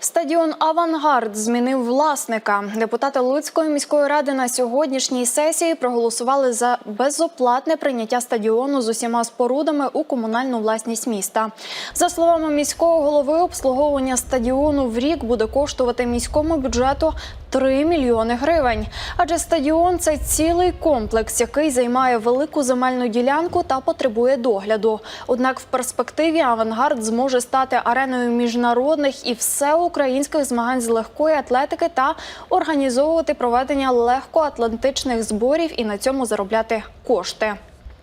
Стадіон Авангард змінив власника. Депутати Луцької міської ради на сьогоднішній сесії проголосували за безоплатне прийняття стадіону з усіма спорудами у комунальну власність міста. За словами міського голови, обслуговування стадіону в рік буде коштувати міському бюджету 3 мільйони гривень. Адже стадіон це цілий комплекс, який займає велику земельну ділянку та потребує догляду. Однак в перспективі авангард зможе стати ареною міжнародних і всеукраїнських змагань з легкої атлетики та організовувати проведення легкоатлантичних зборів і на цьому заробляти кошти.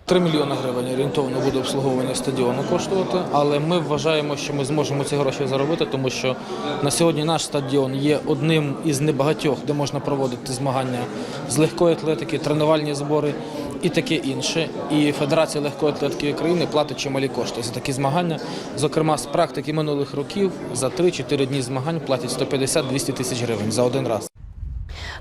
3 мільйони гривень орієнтовно буде обслуговування стадіону коштувати, але ми вважаємо, що ми зможемо ці гроші заробити, тому що на сьогодні наш стадіон є одним із небагатьох, де можна проводити змагання з легкої атлетики, тренувальні збори і таке інше. І Федерація легкої атлетики України платить чималі кошти за такі змагання. Зокрема, з практики минулих років за 3-4 дні змагань платять 150-200 тисяч гривень за один раз.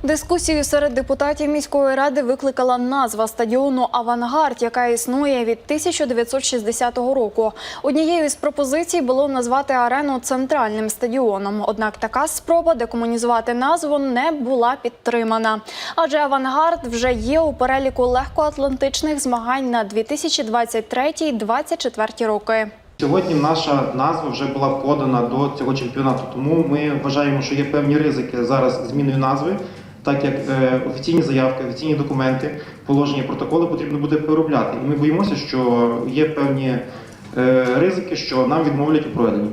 Дискусію серед депутатів міської ради викликала назва стадіону Авангард, яка існує від 1960 року. Однією з пропозицій було назвати арену центральним стадіоном. Однак така спроба декомунізувати назву не була підтримана. Адже авангард вже є у переліку легкоатлантичних змагань на 2023-2024 роки. Сьогодні наша назва вже була подана до цього чемпіонату, тому ми вважаємо, що є певні ризики зараз зміною назви, так як е, офіційні заявки, офіційні документи, положення, протоколи потрібно буде переробляти. І ми боїмося, що є певні е, ризики, що нам відмовлять у проведенні.